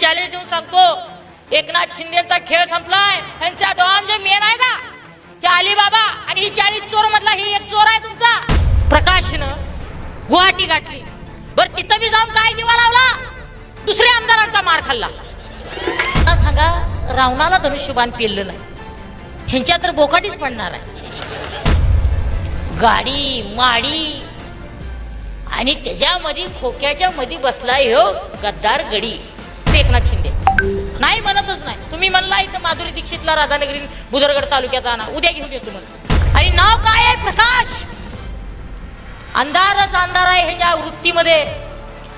Challenge देऊन सांगतो. एकनाथ शिंदेचा खेळ संपलाय. यांचा डॉन जे मेन आहे ना? ते अलिबाबा आणि ही चाळीस चोर मधला ही एक चोर आहे तुमचा. प्रकाशनं गुवाहाटी गाठली. बर तिथं बी जाऊन काय दिवा लावला? दुसऱ्या आमदारांचा मार खाल्ला. आता सांगा रावणाला धनुष्यबाण पेललं नाही. ह्यांच्या तर बोकाटीच पडणार आहे. गाडी माडी. आणि त्याच्यामध्ये खोक्याच्या मध्ये बसलाय हो गद्दार गडी. ते एकनाथ शिंदे. नाही म्हणतच नाही. तुम्ही म्हणला इथं माधुरी दीक्षितला राधानगरी बुदरगड तालुक्यात आणा. उद्या घेऊन येतो म्हणतो आणि नाव काय आहे? प्रकाश! अंधारच अंधार आहे ह्याच्या वृत्तीमध्ये.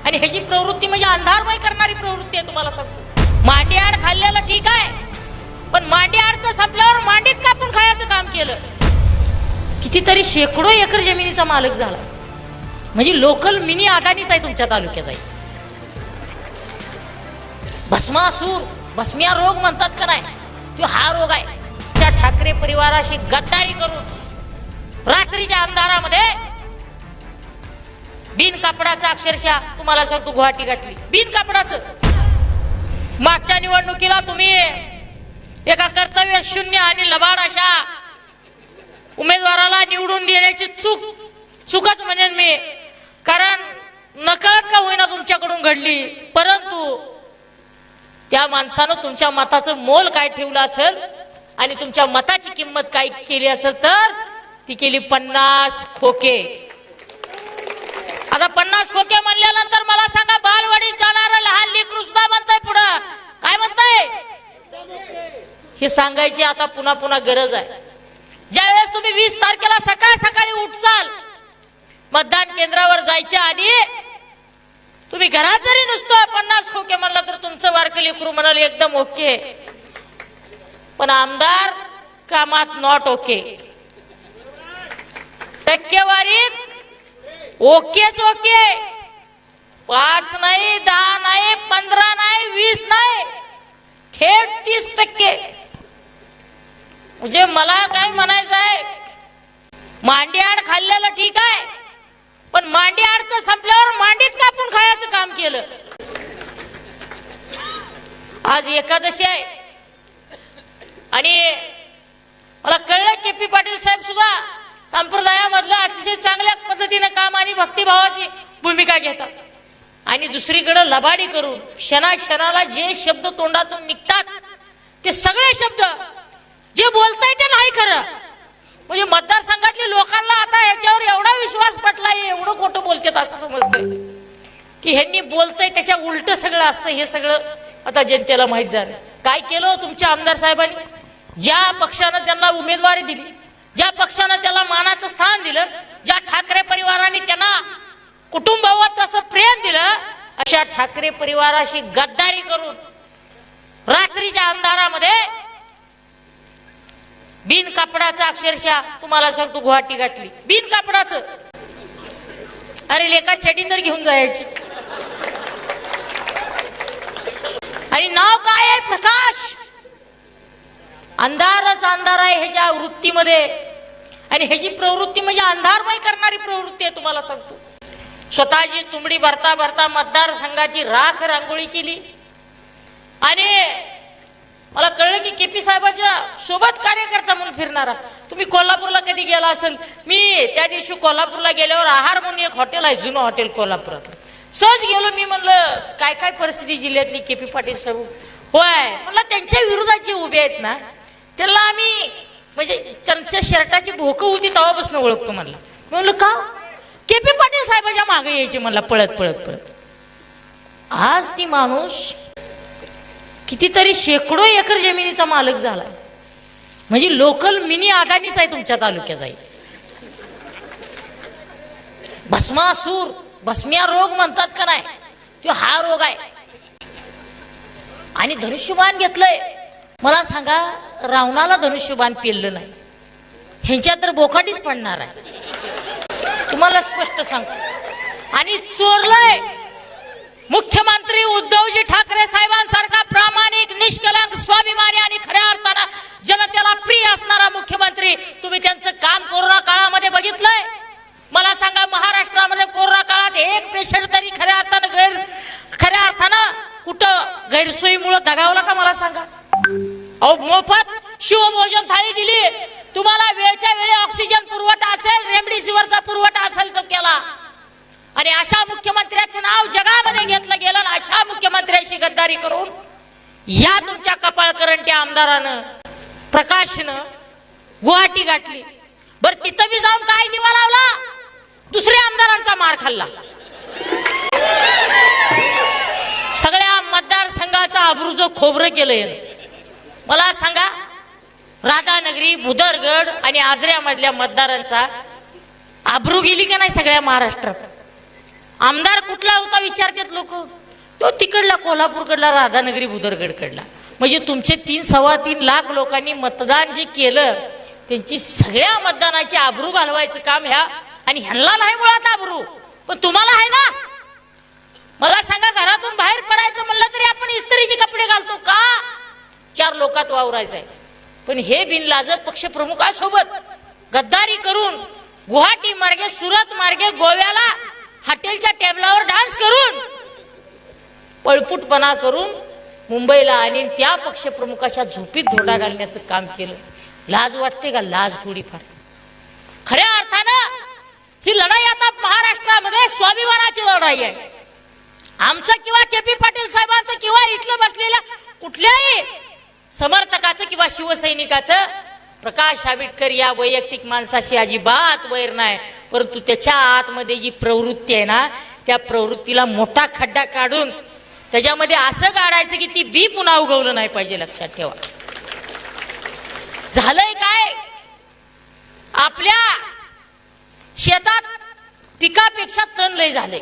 आणि ह्याची प्रवृत्ती म्हणजे अंधारमय करणारी प्रवृत्ती आहे तुम्हाला सांगतो. मांडीआड खाल्लेलं ठीक आहे. पण मांडीआडचं संपल्यावर मांडीच कापून खायचं काम केलं. कितीतरी शेकडो एकर जमिनीचा मालक झाला. म्हणजे लोकल मिनी अदानीच आहे तुमच्या तालुक्याचा आहे भस्मासूर भस्मिया रोग म्हणतात का नाही? तो हा रोग आहे. त्या ठाकरे परिवाराशी गद्दारी करून रात्रीच्या अंधारामध्ये बिन कापडाचं अक्षरशः तुम्हाला सांगतो गुवाहाटी गाठली. बिन कापडाचं. मागच्या निवडणुकीला तुम्ही एका कर्तव्य शून्य आणि लबाड अशा उमेदवाराला निवडून देण्याची चूक चूकच म्हणेन मी. कारण नकळत का होईना तुमच्याकडून घडली? परंतु त्या माणसानं तुमच्या मताचं मोल काय ठेवलं असेल आणि तुमच्या मताची किंमत काय केली असेल तर ती केली पन्नास खोके. आता पन्नास खोके म्हणल्यानंतर मला सांगा बालवाडीत जाणार लहान लेकरू सुद्धा म्हणताय पुढं. काय म्हणताय? हे सांगायची आता पुन्हा पुन्हा गरज आहे. ज्यावेळेस तुम्ही वीस तारखेला सकाळ सकाळी उठसाल मतदान केंद्रावर जायच्या आधी तुम्ही घरात जरी नुसतं पन्नास खोके म्हणलं तर तुमचं वारकली करू म्हणाल एकदम ओके. पण आमदार कामात नॉट ओके टक्केवारीत ओकेच ओके. पाच नाही दहा नाही पंधरा नाही वीस नाही थेट तीस टक्के. म्हणजे मला काय म्हणायचं आहे मांडीआड खाल्लेलं ठीक आहे. पण मांडीआडचं संपल्यावर मांडीच कापून खायचं काम केलं. आज एकादशी आहे. आणि मला कळलं के पी पाटील साहेब सुद्धा संप्रदायामधलं अतिशय चांगल्या पद्धतीनं काम आणि भक्तिभावाची भूमिका घेतात. आणि दुसरीकडं लबाडी करून क्षणा क्षणाला जे शब्द तोंडातून निघतात ते सगळे शब्द जे बोलताय ते नाही खरं. म्हणजे मतदारसंघातल्या लोकांना आता याच्यावर एवढा विश्वास पटलाय एवढं खोटं बोलतात असं समजतंय. की ह्यांनी बोलतंय त्याच्या उलट सगळं असतं हे सगळं आता जनतेला माहीत झालं. काय केलं हो तुमच्या आमदार साहेबांनी? ज्या पक्षानं त्यांना उमेदवारी दिली ज्या पक्षानं त्याला मानाचं स्थान दिलं ज्या ठाकरे परिवाराने त्यांना कुटुंबावर तसं प्रेम दिलं अशा ठाकरे परिवाराशी गद्दारी करून रात्रीच्या अंधारामध्ये बिन कापडाचं अक्षरशः तुम्हाला सांगतो गुवाहाटी गाठली. बिन कापडाचं. अरे लेखा चडी तर घेऊन जायची. आणि नाव काय आहे? प्रकाश. अंधारच अंधार आहे ह्याच्या वृत्तीमध्ये आणि ह्याची प्रवृत्ती म्हणजे अंधारमय करणारी प्रवृत्ती आहे तुम्हाला सांगतो. स्वतःची तुंबडी भरता भरता मतदारसंघाची राख रांगोळी केली. आणि मला कळलं की के पी साहेबाच्या सोबत कार्यकर्ता म्हणून फिरणारा. तुम्ही कोल्हापूरला कधी गेला असेल? मी त्या दिवशी कोल्हापूरला गेल्यावर आहार म्हणून एक हॉटेल आहे जुनं हॉटेल कोल्हापुरात. सहज गेलो मी म्हणलं काय काय परिस्थिती जिल्ह्यातली के पी पाटील साहेब? होय म्हणलं त्यांच्या विरोधात जे उभे आहेत ना त्याला आम्ही म्हणजे त्यांच्या शर्टाची भोकं होती तेव्हापासून ओळखतो म्हणलं. म्हणलं का? के पी पाटील साहेबाच्या मागे यायचे म्हणला पळत पळत पळत. आज ती माणूस कितीतरी शेकडो एकर जमिनीचा मालक झाला म्हणजे लोकल मिनी अदानीच आहे तुमच्या तालुक्यात आहे भस्मासूर भस्मिया रोग म्हणतात का नाही? तो हा रोग आहे. आणि धनुष्यबाण घेतलंय. मला सांगा रावणाला धनुष्यबाण पेललं नाही. ह्यांच्यात तर बोकाटीच पडणार आहे. तुम्हाला स्पष्ट सांगतो. आणि चोरलंय. मुख्यमंत्री उद्धवजी ठाकरे साहेबांसारखा प्रामाणिक निष्कलंक स्वाभिमानी आणि खऱ्या अर्थानं जनतेला प्रिय असणारा मुख्यमंत्री तुम्ही त्यांचं काम कोरोना काळामध्ये बघितलंय? मला सांगा महाराष्ट्रामध्ये कोरोना काळात एक पेशंट तरी खऱ्या अर्थानं गैर खऱ्या अर्थानं कुठं गैरसोयीमुळे दगावला का मला सांगा? अहो मोफत शिवभोजन थाळी दिली. तुम्हाला वेळच्या वेळी ऑक्सिजन पुरवठा असेल रेमडेसिवीरचा पुरवठा असेल तो केला. आणि अशा मुख्यमंत्र्याचं नाव जगामध्ये घेतलं गेलं आणि अशा मुख्यमंत्र्याशी गद्दारी करून या तुमच्या कपाळ करंट्या आमदारानं प्रकाशनं गुवाहाटी गाठली. बर तिथं बी जाऊन काय दिवा लावला? दुसऱ्या आमदारांचा मार खाल्ला. सगळ्या मतदारसंघाचा अब्रुजो खोबरं केलं मला सांगा राधानगरी भुदरगड आणि आजऱ्यामधल्या मतदारांचा आब्रू गेली का नाही सगळ्या महाराष्ट्रात? आमदार कुठला होता विचारतात लोक? तो तिकडला कोल्हापूरकडला राधानगरी भुदरगडकडला म्हणजे तुमचे तीन सव्वा तीन लाख लोकांनी मतदान जे केलं त्यांची सगळ्या मतदानाची आबरू घालवायचं काम ह्या आणि ह्यांना नाही मुळात आबरू. पण तुम्हाला आहे ना? मला सांगा घरातून बाहेर पडायचं म्हणलं तरी आपण इस्त्रीचे कपडे घालतो का? चार लोकात वावरायचं आहे पण हे बिनलाज पक्षप्रमुखासोबत गद्दारी करून गुवाहाटी मार्गे सुरत मार्गे गोव्याला हॉटेलच्या टेबलावर डान्स करून पळपुटपणा करून मुंबईला आणि त्या पक्षप्रमुखाच्या झोपीत धोडा घालण्याचं काम केलं. लाज वाटते का? लाज थोडीफार. खऱ्या अर्थानं ही लढाई आता महाराष्ट्रामध्ये स्वाभिमानाची लढाई आहे. आमचं किंवा के पी पाटील साहेबांचं किंवा इथलं बसलेल्या कुठल्याही समर्थकाचं किंवा शिवसैनिकाचं प्रकाश आंबेडकर या वैयक्तिक माणसाशी अजिबात वैर नाही परंतु त्याच्या आतमध्ये जी प्रवृत्ती आहे ना त्या प्रवृत्तीला मोठा खड्डा काढून त्याच्यामध्ये असं काढायचं की ती बी पुन्हा उगवलं नाही पाहिजे लक्षात ठेवा. झालंय काय? आपल्या शेतात पिकापेक्षा तण लय झाले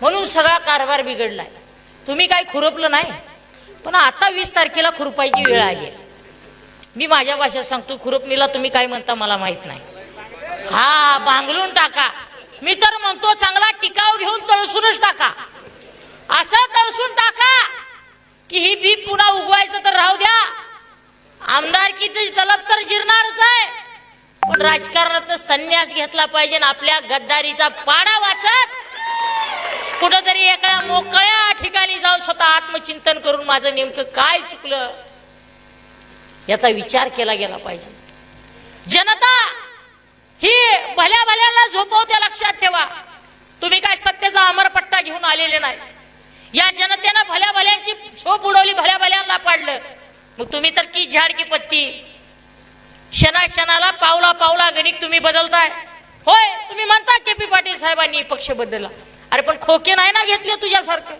म्हणून सगळा कारभार बिघडलाय. तुम्ही काय खुरपलं नाही? पण आता वीस तारखेला खुरपायची वेळ आली आहे. मी माझ्या भाषेत सांगतो खुरपणीला तुम्ही काय म्हणता मला माहीत नाही. हा बांगलून टाका. मी तर म्हणतो चांगला टिकाव घेऊन तळसूनच टाका. असं तळसून टाका की ही बी पुन्हा उगवायचं तर राहू द्या. आमदार किती तलब तर जिरणारच आहे. पण राजकारणात संन्यास घेतला पाहिजे आणि आपल्या गद्दारीचा पाडा वाचत कुठंतरी एका मोकळ्या ठिकाणी जाऊन स्वतः आत्मचिंतन करून माझं नेमकं काय चुकलं? याचा विचार केला गेला पाहिजे. जनता ही भल्या भल्याला झोपवते लक्षात ठेवा. तुम्ही काय सत्तेचा अमरपट्टा घेऊन आलेले नाही. या जनतेनं भल्या भल्यांची झोप उडवली भल्या भल्यांना पाडलं. मग तुम्ही तर की झाड की पत्ती? क्षणा शनाला पावला पावला गणित तुम्ही बदलताय. होय तुम्ही म्हणता के पी पाटील साहेबांनी पक्ष बदलला. अरे पण खोके नाही ना घेतले तुझ्यासारखं?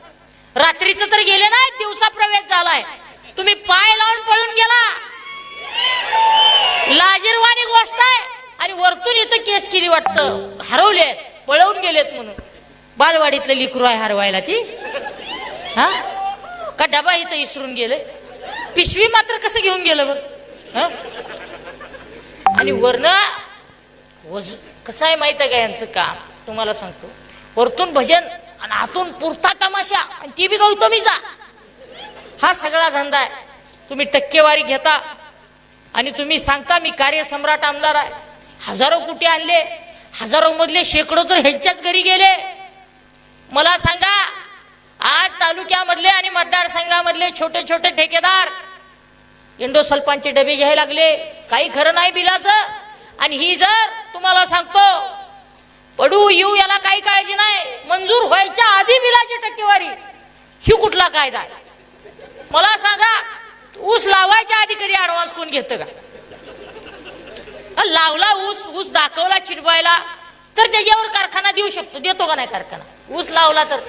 रात्रीचं तर गेले नाही दिवसा प्रवेश झालाय. तुम्ही पाय लावून पळून गेला. लाजीरवाणी गोष्ट आहे. आणि वरतून इथं केस केली वाटतं. हरवलेत पळवून गेलेत म्हणून. बालवाडीतलं लिकरू आहे हरवायला ती. हा? का डबा इथं इसरून गेले? पिशवी मात्र कसं घेऊन गेलं बरं? आणि वरण वज कसं आहे माहीत आहे का यांचं काम? तुम्हाला सांगतो. वरतून भजन आणि आतून पुरता तमाशा. आणि ती बी गौतमीचा हा सगळा धंदा आहे. तुम्ही टक्केवारी घेता. आणि तुम्ही सांगता मी कार्यसम्राट आमदार आहे. हजारो कुठे आणले? हजारो मधले शेकडो तर ह्यांच्याच घरी गेले. मला सांगा आज तालुक्यामधले आणि मतदारसंघामधले छोटे छोटे ठेकेदार इंडोसल्फानचे डबे घ्यायला लागले. काही खरं नाही बिलाचं. आणि ही जर तुम्हाला सांगतो पडू येऊ याला काही काळजी नाही. मंजूर व्हायच्या आधी बिलाची टक्केवारी. ही कुठला कायदा मला सांगा ऊस लावायच्या आधी कधी ऍडव्हान्स कोण घेतं का? लावला ऊस ऊस दाखवला चिडवायला तर त्याच्यावर कारखाना देऊ शकतो. देतो का नाही कारखाना? ऊस लावला तर.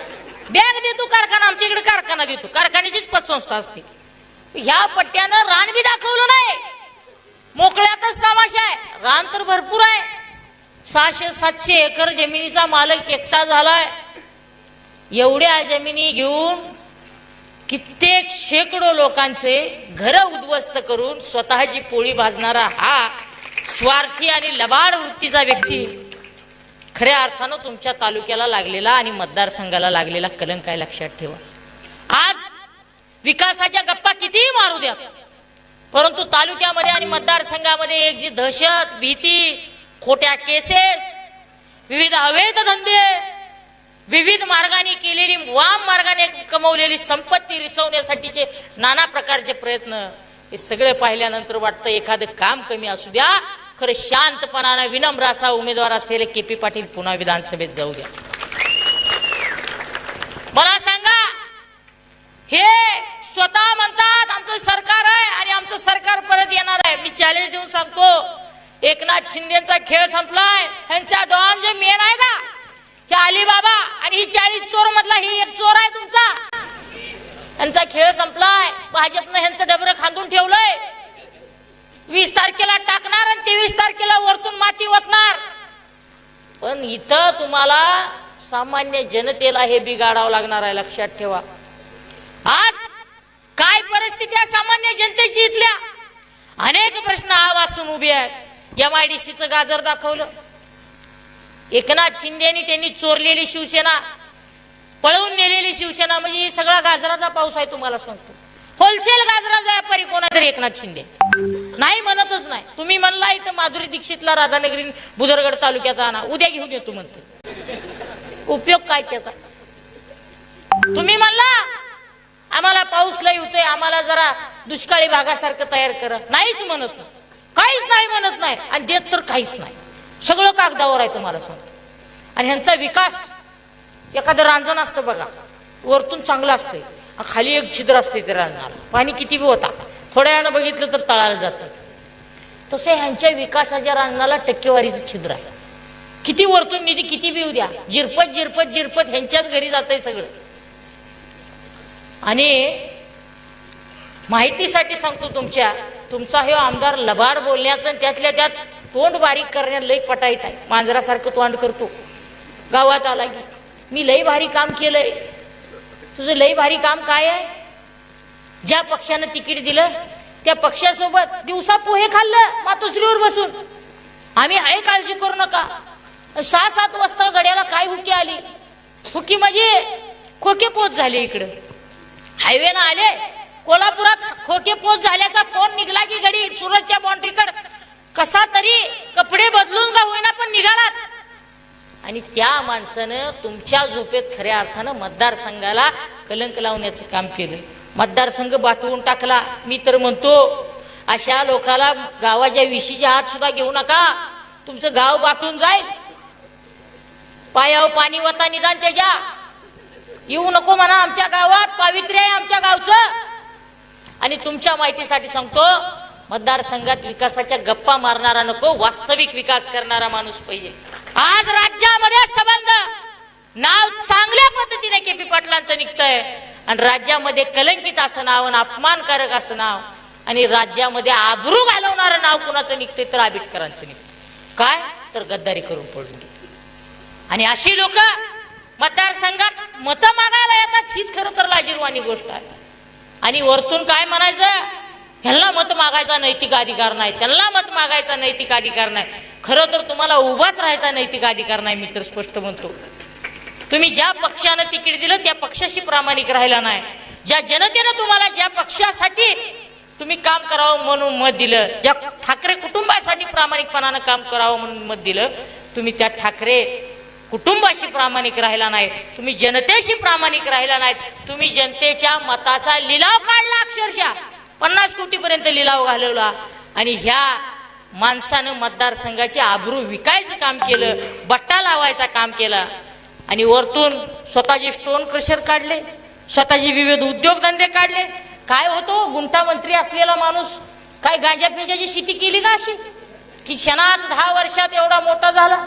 बॅग देतो कारखाना आमच्या इकडे कारखाना देतो. कारखान्याचीच पतसंस्था असते. ह्या पट्ट्यानं रान बी दाखवलं नाही. मोकळ्यातच तमाशा आहे. रान तर भरपूर आहे. सहाशे सातशे एकर जमिनीचा मालक एकटा झालाय. एवढ्या जमिनी घेऊन कित्येक शेकडो लोकांचे घर उद्ध्वस्त करून स्वतःची पोळी भाजणारा हा स्वार्थी आणि लबाड वृत्तीचा व्यक्ती खऱ्या अर्थानं तुमच्या तालुक्याला लागलेला आणि मतदारसंघाला लागलेला कलंक आहे लक्षात ठेवा. आज विकासाच्या गप्पा कितीही मारू द्या परंतु तालुक्यामध्ये आणि मतदारसंघामध्ये एक जी दहशत भीती खोट्या केसेस विविध अवैध धंदे विविध मार्गाने केलेली वाम कमवलेली संपत्ती रिचवण्यासाठीचे नाना प्रकारचे प्रयत्न हे सगळे पाहिल्यानंतर वाटतं एखादं काम कमी असू द्या. खरं शांतपणानं विनम्र असा उमेदवार असलेले के पी पाटील पुन्हा विधानसभेत जाऊ द्या. मला सांगा हे स्वतः म्हणतात आमचं सरकार आहे आणि आमचं सरकार परत येणार आहे. मी चॅलेंज देऊन सांगतो एकनाथ शिंदेचा खेळ संपलाय. ह्यांच्या डॉन मेन आहे का हे अलिबाबा आणि ही चाळीस चोर मधला ही एक चोर आहे तुमचा. यांचा खेळ संपलाय. भाजपनं ह्यांचं डबरं खांदून ठेवलंय. वीस तारखेला टाकणार आणि तेवीस तारखेला वरतून माती ओतणार. पण इथं तुम्हाला सामान्य जनतेला हे बिघाडावं लागणार आहे लक्षात ठेवा. आज काय परिस्थिती आहे सामान्य जनतेची इथल्या? अनेक प्रश्न आवासून उभे आहेत. एम आय डी सीचं गाजर दाखवलं. एकनाथ शिंदेनी त्यांनी चोरलेली शिवसेना पळवून नेलेली शिवसेना म्हणजे सगळा गाजराचा पाऊस आहे तुम्हाला सांगतो. होलसेल गाजराचा व्यापारी कोणातरी एकनाथ शिंदे. नाही म्हणतच नाही. तुम्ही म्हणला इथं माधुरी दीक्षितला राधानगरी बुदरगड तालुक्यात आणा. उद्या घेऊन येतो म्हणते. उपयोग काय त्याचा? तुम्ही म्हणला आम्हाला पाऊस लय होतोय आम्हाला जरा दुष्काळी भागासारखं तयार करा. नाहीच म्हणत नाही. काहीच नाही म्हणत नाही. आणि देत तर काहीच नाही. सगळं कागदावर आहे तुम्हाला सांगतो. आणि ह्यांचा विकास एखादं रांजण असतं बघा वरतून चांगलं असतंय. खाली एक छिद्र असते ते रांजणाला. पाणी किती बी होता. थोड्या वेळानं बघितलं तर तळाला जातं. तसे ह्यांच्या विकासाच्या रांजणाला टक्केवारीचं छिद्र आहे. किती वरतून निधी किती बी द्या. जिरपत जिरपत जिरपत ह्यांच्याच घरी जातंय सगळं. आणि माहितीसाठी सांगतो तुमच्या तुमचा हे आमदार लबाड बोलण्यात त्यातल्या त्यात तोंड बारीक करण्यात लई पटायत आहे. मांजरासारखं तोंड करतो. गावात आला की मी लई भारी काम केलंय. तुझं लई भारी काम काय आहे? ज्या पक्षानं तिकीट दिलं त्या पक्षासोबत दिवसा पोहे खाल्लं मातोश्रीवर बसून. आम्ही आहे काळजी करू नका. सहा सात वाजता गड्याला काय हुकी आली? हुकी म्हणजे खोके पोच झाले इकडं. हायवे ना आले कोल्हापुरात खोके पोच झाल्याचा फोन निघला की घडी सुरतच्या बाउंड्रीकडे कसा तरी कपडे बदलून का होईना पण निघालाच. आणि त्या माणसानं तुमच्या झोपेत खऱ्या अर्थानं मतदारसंघाला कलंक लावण्याचं काम केलं. मतदारसंघ बाटवून टाकला. मी तर म्हणतो अशा लोकाला गावाच्या विशीच्या हात सुद्धा घेऊ नका. तुमचं गाव बाटून जाईल. पायाव पाणी वता निदान त्याच्या. येऊ नको म्हणा आमच्या गावात. पावित्र्य आहे आमच्या गावचं. आणि तुमच्या माहितीसाठी सांगतो मतदारसंघात विकासाच्या गप्पा मारणारा नको वास्तविक विकास करणारा माणूस पाहिजे. आज राज्यामध्ये संबंध नाव चांगल्या पद्धतीने केपी पाटलांचं निघतंय. आणि राज्यामध्ये कलंकित असं नाव आणि अपमानकारक असं नाव आणि राज्यामध्ये आबरू घालवणारं नाव कुणाचं निघतंय तर आंबेडकरांचं निघतं काय? तर गद्दारी करून पडून गेली. आणि अशी लोक मतदारसंघात मतं मागायला येतात हीच खरं तर लाजीरवाणी गोष्ट आहे. आणि वरतून काय म्हणायचं? नैतिक अधिकार नाही त्यांना मत मागायचा नैतिक अधिकार नाही. खरं तर तुम्हाला उभाच राहायचा नैतिक अधिकार नाही मी तर स्पष्ट म्हणतो. तुम्ही ज्या पक्षानं तिकीट दिलं त्या पक्षाशी प्रामाणिक राहिला नाही. ज्या जनतेनं तुम्हाला ज्या पक्षासाठी तुम्ही काम करावं म्हणून मत दिलं ज्या ठाकरे कुटुंबासाठी प्रामाणिकपणानं काम करावं म्हणून मत दिलं तुम्ही त्या ठाकरे कुटुंबाशी प्रामाणिक राहिला नाही. तुम्ही जनतेशी प्रामाणिक राहिला नाही. तुम्ही जनतेच्या मताचा लिलाव काढला अक्षरशः. पन्नास कोटीपर्यंत लिलाव घालवला. आणि ह्या माणसानं मतदारसंघाची आबरू विकायचं काम केलं बट्टा लावायचा काम केला. आणि वरतून स्वतःचे स्टोन क्रशर काढले स्वतःचे विविध उद्योगधंदे काढले. काय होतो? गुंठा मंत्री असलेला माणूस काय गांजा पिंजाची शेती केली का अशी? की क्षणात दहा वर्षात एवढा मोठा झाला.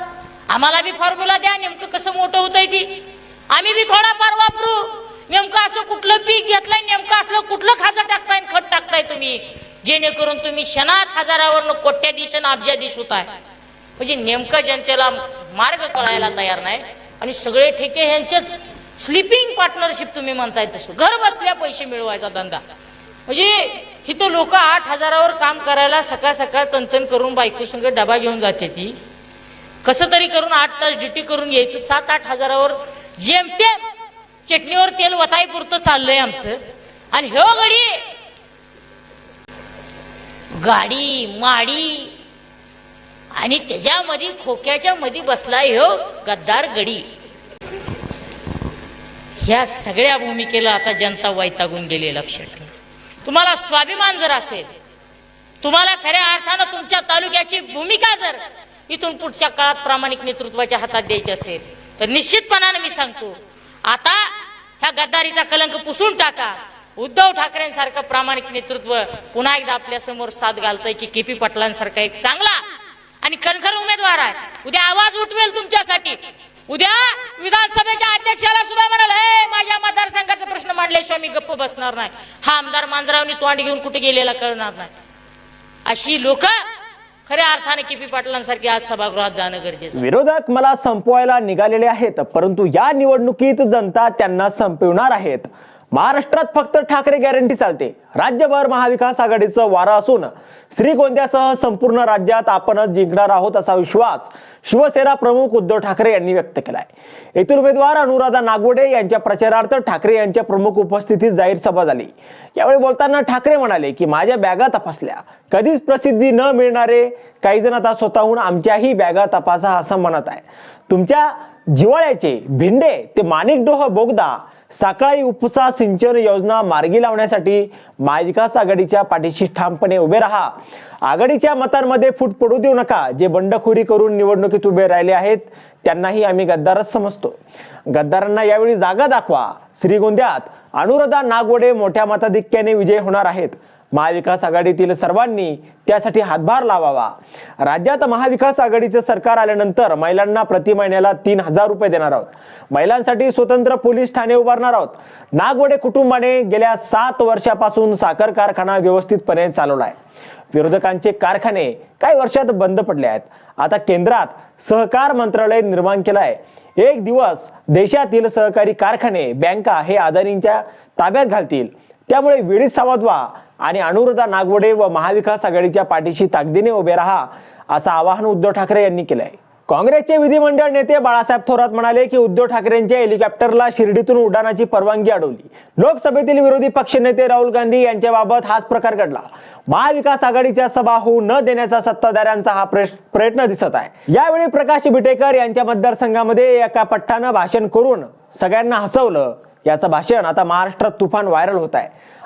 आम्हाला बी फॉर्म्युला द्या नेमकं कसं मोठं होतंय ती. आम्ही बी थोडाफार वापरू. नेमकं असं कुठलं पीक घेतलंय नेमकं असलं कुठलं खाजं टाकताय आणि खत टाकताय तुम्ही? जेणेकरून तुम्ही क्षणात हजारावर कोट्याधीश आणि अब्जाधीश आहे म्हणजे नेमकं जनतेला मार्ग कळायला तयार नाही. आणि सगळे ठेके ह्यांचेच स्लिपिंग पार्टनरशिप तुम्ही म्हणताय तसं. घर बसल्या पैसे मिळवायचा धंदा. म्हणजे इथं लोक आठ हजारावर काम करायला सकाळ सकाळ तंतन करून बायको संग डबा घेऊन जाते ती. कसं तरी करून आठ तास ड्युटी करून यायचं सात आठ हजारावर जेमतेम चटणीवर तेल वताई पुरतं चाललंय आमचं. आणि हो गडी गाडी माडी आणि त्याच्यामध्ये खोक्याच्या मध्ये बसलाय हो गद्दार गडी. ह्या सगळ्या भूमिकेला आता जनता वैतागून गेली लक्षात ठेवा. तुम्हाला स्वाभिमान जर असेल तुम्हाला खऱ्या अर्थानं तुमच्या तालुक्याची भूमिका जर इथून पुढच्या काळात प्रामाणिक नेतृत्वाच्या हातात द्यायची असेल तर निश्चितपणानं मी सांगतो आता ह्या गद्दारीचा कलंक पुसून टाका. उद्धव ठाकरेंसारखं प्रामाणिक नेतृत्व पुन्हा एकदा आपल्यासमोर साथ घालतंय की केपी पाटलांसारखा एक चांगला आणि कणखर उमेदवार आहे. उद्या आवाज उठवेल तुमच्यासाठी. उद्या विधानसभेच्या अध्यक्षाला सुद्धा म्हणाल हे माझ्या मतदारसंघाचा प्रश्न मांडल्याशिवाय मी गप्प बसणार नाही. हा आमदार मांजरावनी तोंड घेऊन कुठे गेलेला कळणार नाही. अशी लोक खऱ्या अर्थाने केपी पाटलांसारखी आज सभागृहात जाणं गरजेचं विरोधक मला संपवायला निघालेले आहेत परंतु या निवडणुकीत जनता त्यांना संपविणार आहेत. महाराष्ट्रात फक्त ठाकरे गॅरंटी चालते. राज्यभर महाविकास आघाडीचं वारं असून श्रीगोंद्यासह संपूर्ण राज्यात आपणच जिंकणार आहोत असा विश्वास शिवसेना प्रमुख उद्धव ठाकरे यांनी व्यक्त केलाय. येथील उमेदवार अनुराधा नागवडे यांच्या प्रचारार्थ ठाकरे यांच्या प्रमुख उपस्थितीत जाहीर सभा झाली. यावेळी बोलताना ठाकरे म्हणाले की माझ्या बॅगा तपासल्या. कधीच प्रसिद्धी न मिळणारे काही जण आता स्वतःहून आमच्याही बॅगा तपासा असं म्हणत आहे. तुमच्या जिवाळ्याचे भिंडे ते माणिकडोह बोगदा साकळाई उपसा सिंचन योजना मार्गी लावण्यासाठी महाविकास आघाडीच्या पाठीशी ठामपणे उभे राहा. आघाडीच्या मतांमध्ये फूट पडू देऊ नका. जे बंडखोरी करून निवडणुकीत उभे राहिले आहेत त्यांनाही आम्ही गद्दारच समजतो. गद्दारांना यावेळी जागा दाखवा. श्रीगोंद्यात अनुराधा नागवडे मोठ्या मताधिक्याने विजय होणार आहेत. महाविकास आघाडीतील सर्वांनी त्यासाठी हातभार लावावा. राज्यात महाविकास आघाडीचे सरकार आल्यानंतर महिलांना प्रति महिन्याला तीन हजार रुपये देणार आहोत. महिलांसाठी स्वतंत्र पोलीस ठाणे उभारणार आहोत. नागवडे कुटुंबाने गेल्या सात वर्षापासून साखर कारखाना व्यवस्थितपणे चालवलाय. विरोधकांचे कारखाने काही वर्षात बंद पडले आहेत. आता केंद्रात सहकार मंत्रालय निर्माण केलं आहे एक दिवस देशातील सहकारी कारखाने बँका हे अदानींच्या ताब्यात घालतील. त्यामुळे वेळीच सावध व्हा. आणि अनुराधा नागवडे व महाविकास आघाडीच्या पाठीशी ताकदीने उभे राहा असं आवाहन उद्धव ठाकरे यांनी केलंय. काँग्रेसचे विधिमंडळ नेते बाळासाहेब थोरात म्हणाले की उद्धव ठाकरेंच्या हेलिकॉप्टरला शिर्डीतून उड्डाणाची परवानगी अडवली. लोकसभेतील विरोधी पक्षनेते राहुल गांधी यांच्याबाबत हाच प्रकार घडला. महाविकास आघाडीच्या सभा होऊ न देण्याचा सत्ताधाऱ्यांचा हा प्रयत्न दिसत आहे. यावेळी प्रकाश बिटेकर यांच्या मतदारसंघामध्ये एका पट्टानं भाषण करून सगळ्यांना हसवलं. याचं भाषण आता महाराष्ट्रात तुफान व्हायरल होत आहे.